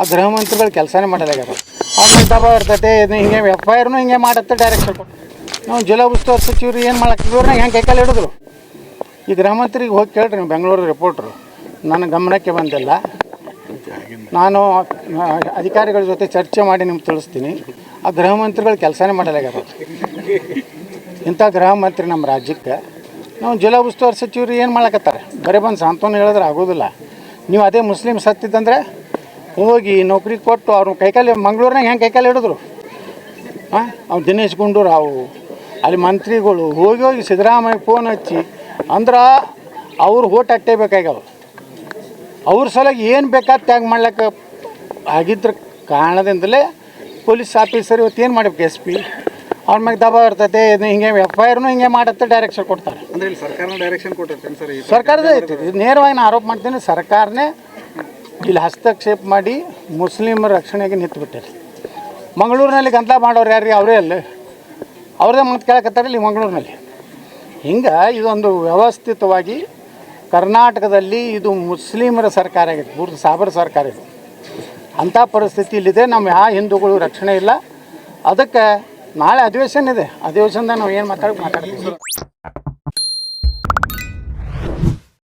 ಆ ಗೃಹ ಮಂತ್ರಿಗಳು ಕೆಲಸನೇ ಮಾಡಲಾಗ್ಯಾರ ಅವ್ರ ದಬ ಇರ್ತೈತೆ, ಇದು ಹಿಂಗೆ ಎಫ್ ಐ ಆರ್ನು ಹಿಂಗೆ ಮಾಡತ್ತೆ ಡೈರೆಕ್ಟ್ ನಾವು ಜಿಲ್ಲಾ ಉಸ್ತುವಾರಿ ಸಚಿವರು ಏನು ಮಾಡಕ್ಕೆ ಇವ್ರನ್ನ ಹೆಂಗೆ ಕೈಕಾಲು ಹಿಡಿದ್ರು? ಈ ಗೃಹ ಮಂತ್ರಿಗೆ ಹೋಗಿ ಕೇಳ್ರಿ ನೀವು ಬೆಂಗಳೂರು ರಿಪೋರ್ಟ್ರು ನನ್ನ ಗಮನಕ್ಕೆ ಬಂದಿಲ್ಲ. ನಾನು ಅಧಿಕಾರಿಗಳ ಜೊತೆ ಚರ್ಚೆ ಮಾಡಿ ನಿಮ್ಗೆ ತಿಳಿಸ್ತೀನಿ. ಆ ಗೃಹ ಮಂತ್ರಿಗಳು ಕೆಲಸನೇ ಮಾಡಲಾಗ್ಯಾರ ಇಂಥ ಗೃಹ ಮಂತ್ರಿ ನಮ್ಮ ರಾಜ್ಯಕ್ಕೆ ನಾವು ಜಿಲ್ಲಾ ಉಸ್ತುವಾರಿ ಸಚಿವರು ಏನು ಮಾಡಕತ್ತಾರೆ? ಬರೀ ಬಂದು ಸಾಂತ್ವನ ಹೇಳಿದ್ರೆ ಆಗೋದಿಲ್ಲ. ನೀವು ಅದೇ ಮುಸ್ಲಿಮ್ ಸತ್ತಿದ್ದಂದ್ರೆ ಹೋಗಿ ನೌಕರಿ ಕೊಟ್ಟು ಅವ್ರ ಕೈಕಾಲಿ ಮಂಗಳೂರಿನಾಗ ಹೆಂಗೆ ಕೈಕಾಲಿ ಹಿಡಿದ್ರು? ಹಾಂ ಅವ್ನು ದಿನೇಶ್ ಗುಂಡೂರಾವು, ಅಲ್ಲಿ ಮಂತ್ರಿಗಳು ಹೋಗಿ ಹೋಗಿ ಸಿದ್ದರಾಮಯ್ಯ ಫೋನ್ ಹಚ್ಚಿ ಅಂದ್ರೆ ಅವ್ರು ಓಟ್ ಅಟ್ಟೆ ಬೇಕಾಗ್ಯಾವ. ಅವ್ರ ಸಲುವಾಗಿ ಏನು ಬೇಕಾದ ತ್ಯಾಗ ಮಾಡ್ಲಿಕ್ಕೆ ಆಗಿದ್ರ ಕಾರಣದಿಂದಲೇ ಪೊಲೀಸ್ ಆಫೀಸರ್ ಇವತ್ತು ಏನು ಮಾಡ್ಬೇಕು, ಎಸ್ ಪಿ? ಅವ್ರ ಮ್ಯಾಗ ದಬ ಇರ್ತೈತೆ ಇದು ಹಿಂಗೆ ಎಫ್ ಐ ಆರ್ನು ಹಿಂಗೆ ಮಾಡತ್ತೆ ಡೈರೆಕ್ಷನ್ ಕೊಡ್ತಾರೆ. ಅಂದ್ರೆ ಇಲ್ಲಿ ಡೈರೆಕ್ಷನ್ ಕೊಟ್ಟಿರ್ತೇನೆ ಸರ್ ಸರ್ಕಾರದ ಐತಿ ಇದು ನೇರವಾಗಿ ನಾನು ಆರೋಪ ಮಾಡ್ತೀನಿ ಸರ್ಕಾರನೇ ಇಲ್ಲಿ ಹಸ್ತಕ್ಷೇಪ ಮಾಡಿ ಮುಸ್ಲಿಮರ ರಕ್ಷಣೆಗೆ ನಿಂತು ಬಿಟ್ಟಿರಿ ಮಂಗಳೂರಿನಲ್ಲಿ ಗಂಧ ಮಾಡೋರು ಯಾರು ಅವರೇ ಅಲ್ಲಿ. ಅವ್ರದ್ದೇ ಮತ್ತೆ ಕೇಳಕತ್ತಾರೆ ಇಲ್ಲಿ ಮಂಗಳೂರಿನಲ್ಲಿ. ಹಿಂಗೆ ಇದೊಂದು ವ್ಯವಸ್ಥಿತವಾಗಿ ಕರ್ನಾಟಕದಲ್ಲಿ ಇದು ಮುಸ್ಲಿಮರ ಸರ್ಕಾರ ಆಗಿದೆ ಪೂರ್ತಿ ಸಾಬರ ಸರ್ಕಾರ ಇದು. ಅಂಥ ಪರಿಸ್ಥಿತಿ ಇಲ್ಲಿದೆ ನಮ್ಮ ಯಾವ ಹಿಂದೂಗಳು ರಕ್ಷಣೆ ಇಲ್ಲ. ಅದಕ್ಕೆ ನಾಳೆ ಅಧಿವೇಶನ ಇದೆ. ಅಧಿವೇಶನದಾಗ ನಾವು ಏನು ಮಾತಾಡೋಕೆ ಮಾತಾಡ್ತೀವಿ.